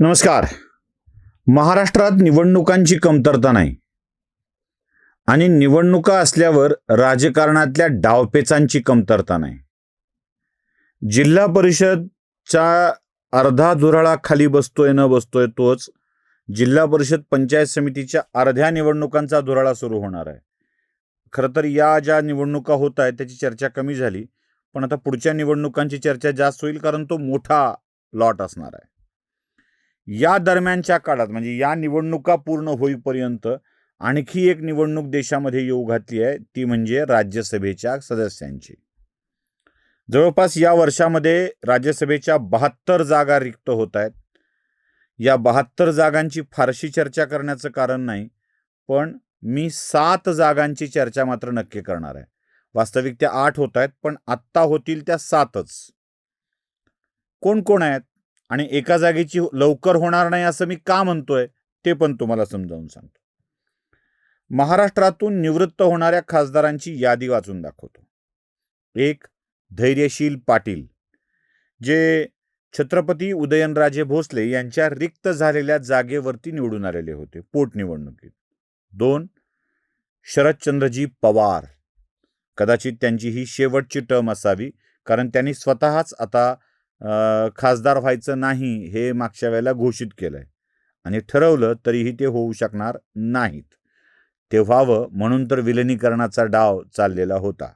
नमस्कार. महाराष्ट्रात निवडणुकांची कमतरता नाही. आणि निवडणुका असल्यावर राजकारणातल्या डावपेचांची कमतरता नाही. जिल्हा परिषदच्या अर्धा धुराळा खाली बसतोय न बसतोय तोच जिल्हा परिषद पंचायत समितीच्या अर्ध्या निवडणुकांचा धुराळा सुरू होणार आहे. खरं तर या ज्या निवडणुका होत आहेत त्याची चर्चा कमी झाली. पण आता पुढच्या निवडणुकांची चर्चा जास्त होईल कारण तो मोठा लॉट असणार आहे. या दरम्यानच्या काळात म्हणजे या निवडणुका पूर्ण होईपर्यंत आणखी एक निवडणूक देशामध्ये येऊ घातली आहे ती म्हणजे राज्यसभेच्या सदस्यांची. जवळपास या वर्षामध्ये राज्यसभेच्या बहात्तर जागा रिक्त होत आहेत. या बहात्तर जागांची फारशी चर्चा करण्याचं कारण नाही पण मी सात जागांची चर्चा मात्र नक्की करणार आहे. वास्तविक त्या आठ होत आहेत पण आत्ता होतील त्या सातच. कोण कोण आहेत? आणि एका जागेची लवकर होणार नाही असं मी का म्हणतोय ते पण तुम्हाला समजावून सांगतो. महाराष्ट्रातून निवृत्त होणाऱ्या खासदारांची यादी वाचून दाखवतो. एक धैर्यशील पाटील जे छत्रपती उदयनराजे भोसले यांच्या रिक्त झालेल्या जागेवरती निवडून आलेले होते पोटनिवडणुकीत. दोन शरदचंद्रजी पवार कदाचित त्यांची ही शेवटची टर्म असावी कारण त्यांनी स्वतःच आता खासदार व्हायचं नाही हे मागच्या वेळेला घोषित केलंय. आणि ठरवलं तरीही ते होऊ शकणार नाहीत. ते व्हावं म्हणून तर विलिनीकरणाचा डाव चाललेला होता.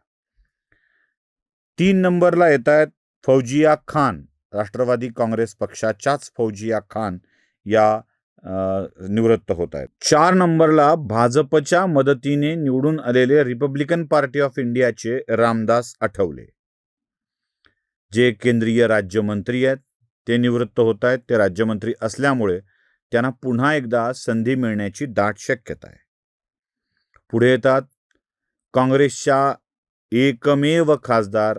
तीन नंबरला येत आहेत फौजिया खान. राष्ट्रवादी काँग्रेस पक्षाच्याच फौजिया खान या निवृत्त होत आहेत चार नंबरला भाजपच्या मदतीने निवडून आलेले रिपब्लिकन पार्टी ऑफ इंडियाचे रामदास आठवले. जे केंद्रीय राज्यमंत्री आहेत ते निवृत्त होत आहेत ते राज्यमंत्री असल्यामुळे त्यांना पुन्हा एकदा संधी मिळण्याची दाट शक्यता आहे. पुढे येतात काँग्रेसच्या एकमेव खासदार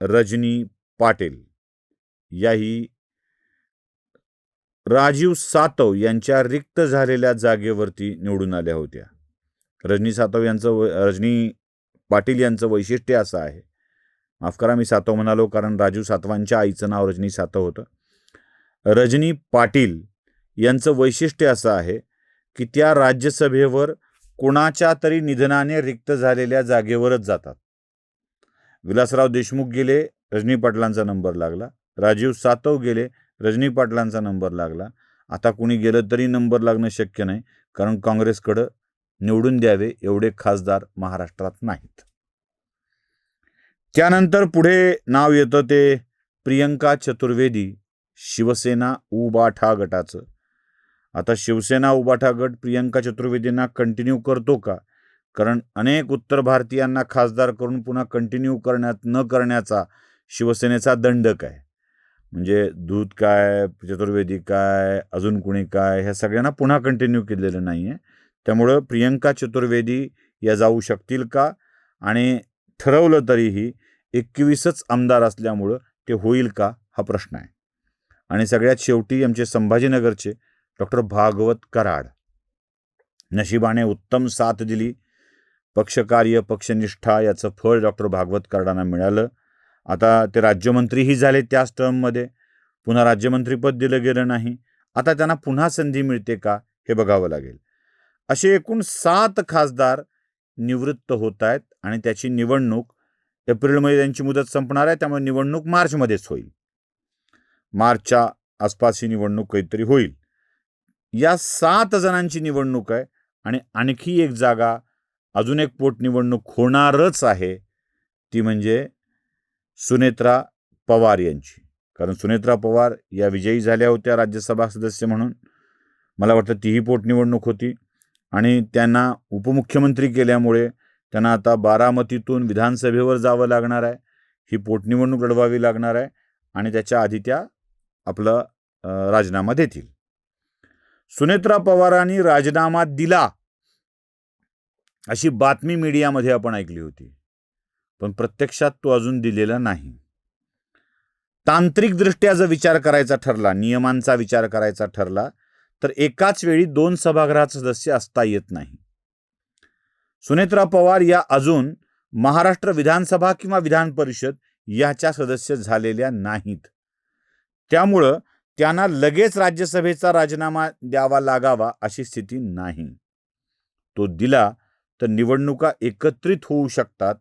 रजनी पाटील. याही राजीव सातव यांच्या रिक्त झालेल्या जागेवरती निवडून आल्या होत्या. रजनी सातव यांचं रजनी पाटील यांचं वैशिष्ट्य असं आहे माफ करा मी सातव म्हणालो कारण राजू सातवांच्या आईचं नाव रजनी सातव होतं. रजनी पाटील यांचं वैशिष्ट्य असं आहे की त्या राज्यसभेवर कुणाच्या तरी निधनाने रिक्त झालेल्या जागेवरच जातात. विलासराव देशमुख गेले रजनी पाटलांचा नंबर लागला. राजीव सातव गेले रजनी पाटलांचा नंबर लागला. आता कुणी गेलं तरी नंबर लागणं शक्य नाही कारण काँग्रेसकडं निवडून द्यावे एवढे खासदार महाराष्ट्रात नाहीत. त्यानंतर पुढे नाव येतं ते प्रियंका चतुर्वेदी शिवसेना उबाठा गटाचं आता शिवसेना उबाठा गट प्रियंका चतुर्वेदींना कंटिन्यू करतो का? कारण अनेक उत्तर भारतीयांना खासदार करून पुन्हा कंटिन्यू करण्यात न करण्याचा शिवसेनेचा दंडक आहे म्हणजे दूध काय चतुर्वेदी काय अजून कुणी काय ह्या सगळ्यांना पुन्हा कंटिन्यू केलेलं नाही आहे त्यामुळं प्रियंका चतुर्वेदी या जाऊ शकतील का? आणि ठरवलं तरीही एकवीसच आमदार असल्यामुळं ते होईल का हा प्रश्न आहे. आणि सगळ्यात शेवटी आमचे संभाजीनगरचे डॉक्टर भागवत कराड नशिबाने उत्तम साथ दिली. पक्षकार्य पक्षनिष्ठा याचं फळ डॉक्टर भागवत कराडांना मिळालं. आता ते राज्यमंत्रीही झाले त्याच टर्ममध्ये. पुन्हा राज्यमंत्रीपद दिलं गेलं नाही. आता त्यांना पुन्हा संधी मिळते का हे बघावं लागेल. असे एकूण सात खासदार निवृत्त होत आहेत आणि त्याची निवडणूक एप्रिलमध्ये त्यांची मुदत संपणार आहे त्यामुळे निवडणूक मार्चमध्येच होईल. मार्चच्या आसपास ही निवडणूक काहीतरी होईल. या सात जणांची निवडणूक आहे आणि आणखी एक जागा अजून एक पोटनिवडणूक होणारच आहे ती म्हणजे सुनेत्रा पवार यांची. कारण सुनेत्रा पवार या विजयी झाल्या होत्या राज्यसभा सदस्य म्हणून. मला वाटतं तीही पोटनिवडणूक होती. आणि त्यांना उपमुख्यमंत्री केल्यामुळे त्यांना आता बारामतीतून विधानसभेवर जावं लागणार आहे. ही पोटनिवडणूक लढवावी लागणार आहे आणि त्याच्या आधी त्या आपलं राजीनामा देतील. सुनेत्रा पवारांनी राजीनामा दिला अशी बातमी मीडियामध्ये आपण ऐकली होती. पण प्रत्यक्षात तो अजून दिलेला नाही. तांत्रिकदृष्ट्या जर विचार करायचा ठरला नियमांचा विचार करायचा ठरला तर एकाच वेळी दोन सभागृहात सदस्य असता येत नाही. सुनेत्रा पवार या अजून महाराष्ट्र विधानसभा किंवा विधान परिषद याच्या सदस्य झालेल्या नाहीत. त्यामुळं त्यांना लगेच राज्यसभेचा राजीनामा द्यावा लागावा अशी स्थिती नाही. तो दिला तर निवडणुका एकत्रित होऊ शकतात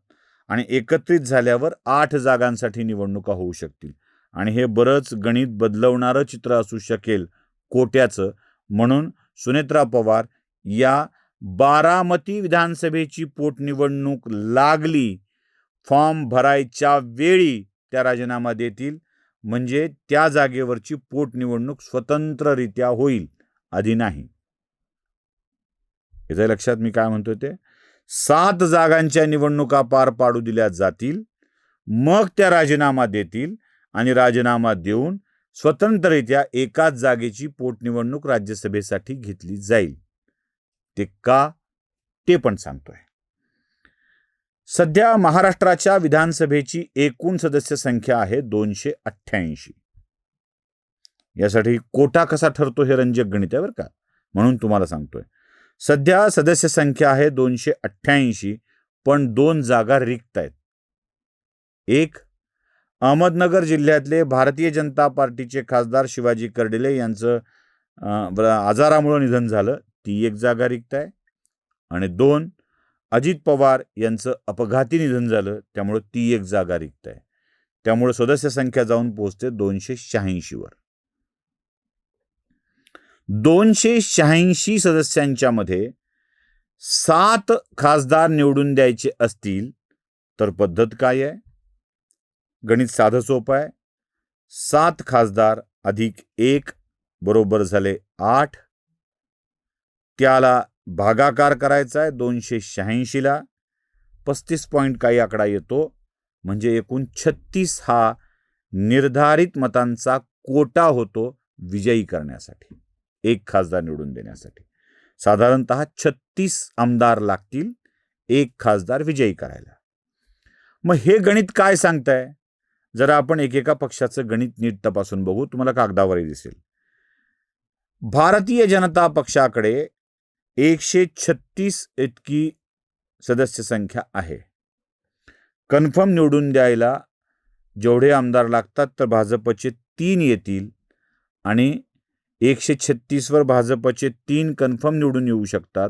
आणि एकत्रित झाल्यावर आठ जागांसाठी निवडणुका होऊ शकतील. आणि हे बरंच गणित बदलवणारं चित्र असू शकेल कोट्याचं. म्हणून सुनेत्रा पवार या बारामती विधानसभेची पोटनिवडणूक लागली. फॉर्म भरायच्या वेळी त्या राजीनामा देतील. म्हणजे त्या जागेवरची पोटनिवडणूक स्वतंत्ररित्या होईल आधी नाही. याच्या लक्षात मी काय म्हणतोय ते सात जागांच्या निवडणुका पार पाडू दिल्या जातील मग त्या राजीनामा देतील आणि राजीनामा देऊन स्वतंत्ररित्या एकाच जागेची पोटनिवडणूक राज्यसभेसाठी घेतली जाईल. ते का ते पण सांगतोय. सध्या महाराष्ट्राच्या विधानसभेची एकूण सदस्य संख्या आहे दोनशे अठ्ठ्याऐंशी. यासाठी कोटा कसा ठरतो हे रंजक गणित आहे बरं का? म्हणून तुम्हाला सांगतोय. सध्या सदस्य संख्या आहे दोनशे अठ्ठ्याऐंशी पण दोन जागा रिक्त आहेत. एक अहमदनगर जिल्ह्यातले भारतीय जनता पार्टीचे खासदार शिवाजी कर्डिले यांचं आजारामुळं निधन झालं. ती एक जागा रिक्त आहे. आणि दोन अजित पवार यांचं अपघाती निधन झालं त्यामुळं ती एक जागा रिक्त आहे. त्यामुळे सदस्य संख्या जाऊन पोहोचते दोनशे शहाऐंशीवर दोनशे शहाऐंशी सदस्यांच्या मध्ये सात खासदार निवडून द्यायचे असतील तर पद्धत काय आहे? गणित साधं सोपं आहे. सात खासदार अधिक एक बरोबर झाले आठ. त्याला भागाकार करायचा आहे दोनशे शहाऐंशीला. पस्तीस पॉईंट काही आकडा येतो. म्हणजे एकूण छत्तीस हा निर्धारित मतांचा कोटा होतो विजयी करण्यासाठी. एक खासदार निवडून देण्यासाठी. साधारणत छत्तीस आमदार लागतील एक खासदार विजयी करायला. मग हे गणित काय सांगताय? जरा आपण एकेका पक्षाचं गणित नीट तपासून बघू तुम्हाला कागदावरही दिसेल. भारतीय जनता पक्षाकडे एकशे छत्तीस इतकी सदस्य संख्या आहे. कन्फर्म निवडून द्यायला जेवढे आमदार लागतात तर भाजपचे तीन येतील आणि एकशे छत्तीसवर भाजपचे तीन कन्फर्म निवडून येऊ शकतात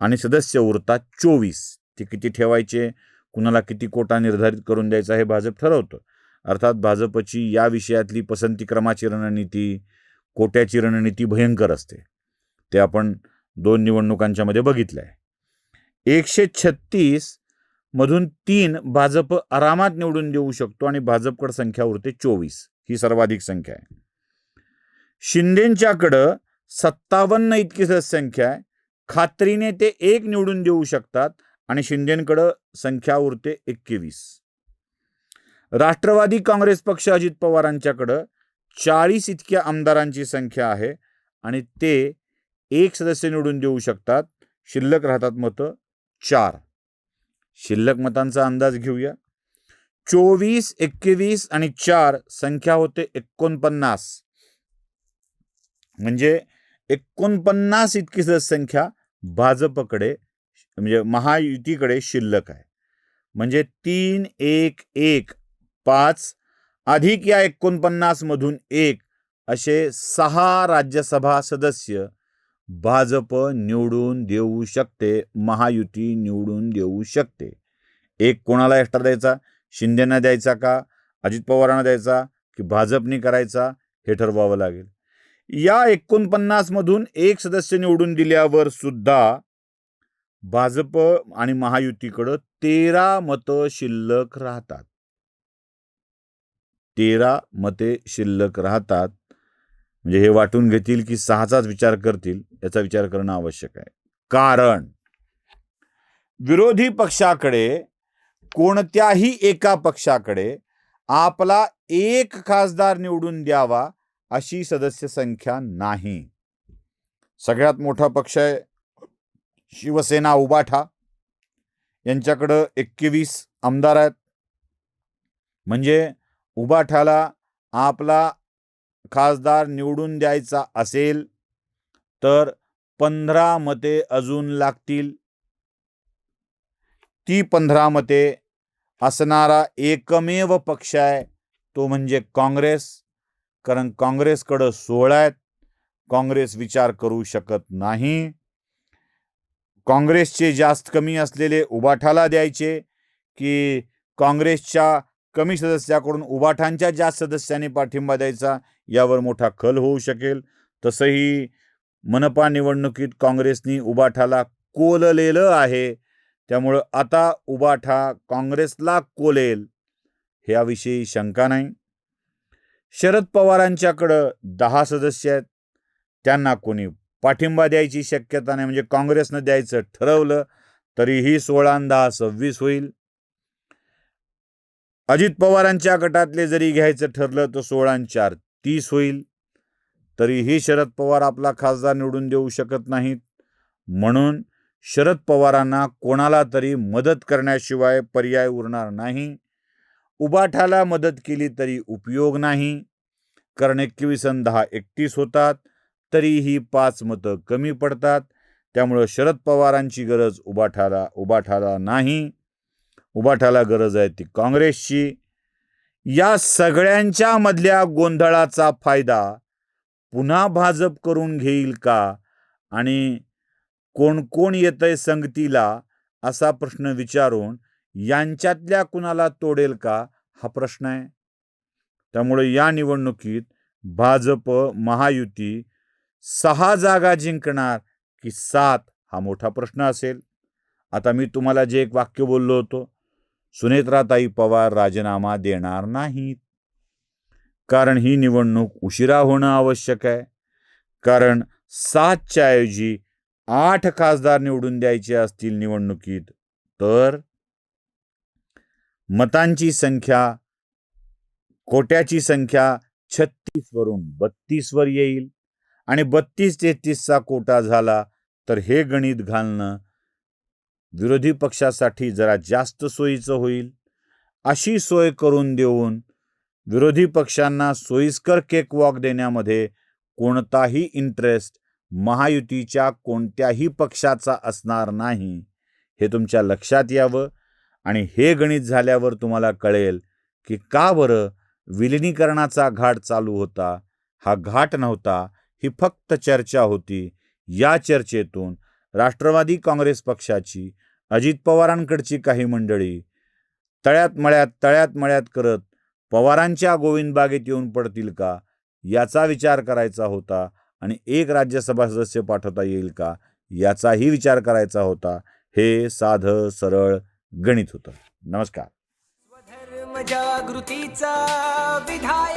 आणि सदस्य उरतात चोवीस. ते किती ठेवायचे? कुणाला किती कोटा निर्धारित करून द्यायचा हे भाजप ठरवतं. अर्थात भाजपची या विषयातली पसंती क्रमाची रणनीती कोट्याची रणनीती भयंकर असते. ते आपण दोन निवडणुकांच्यामध्ये बघितलं आहे एकशे छत्तीस मधून तीन भाजप आरामात निवडून देऊ शकतो आणि भाजपकडे संख्या उरते चोवीस. ही सर्वाधिक संख्या आहे. शिंदेच्याकडं सत्तावन्न इतकी संख्या आहे. खात्रीने ते एक निवडून देऊ शकतात आणि शिंदेकडं संख्या उरते एकवीस. राष्ट्रवादी काँग्रेस पक्ष अजित पवारांच्याकडं चाळीस इतक्या आमदारांची संख्या आहे आणि ते एक सदस्य निवडून देऊ शकतात. शिल्लक राहतात मतं चार. शिल्लक मतांचा अंदाज घेऊया. चोवीस एकवीस आणि चार संख्या होते एकोणपन्नास. म्हणजे एकोणपन्नास इतकी सदस्य संख्या भाजपकडे म्हणजे महायुतीकडे शिल्लक आहे. म्हणजे तीन एक एक पाच अधिक या एकोणपन्नासमधून एक असे सहा राज्यसभा सदस्य भाजप निवडून देऊ शकते महायुती निवडून देऊ शकते. एक कोणाला एक्स्ट्रा द्यायचा? शिंदेना द्यायचा का? अजित पवारांना द्यायचा की भाजपनी करायचा? हे ठरवावं लागेल. या एकोणपन्नासमधून एक सदस्य निवडून दिल्यावर सुद्धा भाजप आणि महायुतीकडं तेरा मतं शिल्लक राहतात. तेरा मते शिल्लक राहतात. म्हणजे हे वाटून घेतील की सहाचाच विचार करतील याचा विचार करणं आवश्यक आहे. कारण विरोधी पक्षाकडे कोणत्याही एका पक्षाकडे आपला एक खासदार निवडून द्यावा अशी सदस्य संख्या नाही. सगळ्यात मोठा पक्ष आहे शिवसेना उबाठा यांच्याकडं एकवीस आमदार आहेत. म्हणजे उबाठाला आपला खासदार निवडून द्यायचा असेल तर पंधरा मते अजून लागतील. ती पंधरा मते असणारा एकमेव पक्ष आहे तो म्हणजे काँग्रेस. कारण काँग्रेसकडं सोळा आहेत काँग्रेस विचार करू शकत नाही. काँग्रेसचे जास्त कमी असलेले उबाठाला द्यायचे की काँग्रेसच्या कमी सदस्याकडून उबाठांच्या जास्त सदस्यांनी पाठिंबा द्यायचा यावर मोठा खल होऊ शकेल. तसंही मनपा निवडणुकीत काँग्रेसनी उबाठाला कोललेलं आहे. त्यामुळं आता उबाठा काँग्रेसला कोलेल ह्याविषयी शंका नाही. शरद पवारांच्याकडं दहा सदस्य आहेत. त्यांना कोणी पाठिंबा द्यायची शक्यता नाही. म्हणजे काँग्रेसनं द्यायचं ठरवलं तरीही सोळा दहा सव्वीस होईल. अजित पवारांच्या गटातले जरी घ्यायचं ठरलं तर सोळा चार तीस होईल. तरीही शरद पवार आपला खासदार निवडून देऊ शकत नाहीत. म्हणून शरद पवारांना कोणाला तरी मदत करण्याशिवाय पर्याय उरणार नाही. उबाठाला मदत केली तरी उपयोग नाही. कारण एकवीस आणि दहा एकतीस होतात तरीही पाच मतं कमी पडतात. त्यामुळं शरद पवारांची गरज उबाठाला उबाठाला नाही. उबाठाला गरज आहे ती काँग्रेसची. या सगळ्यांच्या मधल्या गोंधळाचा फायदा पुन्हा भाजप करून घेईल का? आणि कोण कोण येतंय संगतीला असा प्रश्न विचारून यांच्यातल्या कुणाला तोडेल का? हा प्रश्न आहे. त्यामुळे या निवडणुकीत भाजप महायुती सहा जागा जिंकणार की सात हा मोठा प्रश्न असेल. आता मी तुम्हाला जे एक वाक्य बोललो होतो सुनेत्राताई पवार राजीनामा देणार नाहीत. कारण ही निवडणूक उशिरा होणं आवश्यक आहे. कारण सातच्या ऐवजी आठ खासदार निवडून द्यायचे असतील निवडणुकीत तर मतांची संख्या कोट्याची संख्या छत्तीस वरून बत्तीस वर येईल. आणि बत्तीस तेहतीसचा कोटा झाला तर हे गणित घालणं विरोधी पक्षासाठी जरा जास्त सोयीचं होईल. अशी सोय करून देऊन विरोधी पक्षांना सोयीस्कर केक वॉक देण्यामध्ये कोणताही इंटरेस्ट महायुतीच्या कोणत्याही पक्षाचा असणार नाही. हे तुमच्या लक्षात यावं आणि हे गणित झाल्यावर तुम्हाला कळेल की का बरं विलिनीकरणाचा घाट चालू होता. हा घाट नव्हता ही फक्त चर्चा होती. या चर्चेतून राष्ट्रवादी काँग्रेस पक्षाची अजित पवारांकडची काही मंडळी तळ्यात मळ्यात तळ्यात मळ्यात करत पवारांच्या गोविंद बागेत येऊन पडतील का? याचा विचार करायचा होता आणि एक राज्यसभा सदस्य पाठवता येईल का? याचाही विचार करायचा होता. हे साधं सरळ गणित होतं. नमस्कार. स्वधर्म जागृतीचा विधान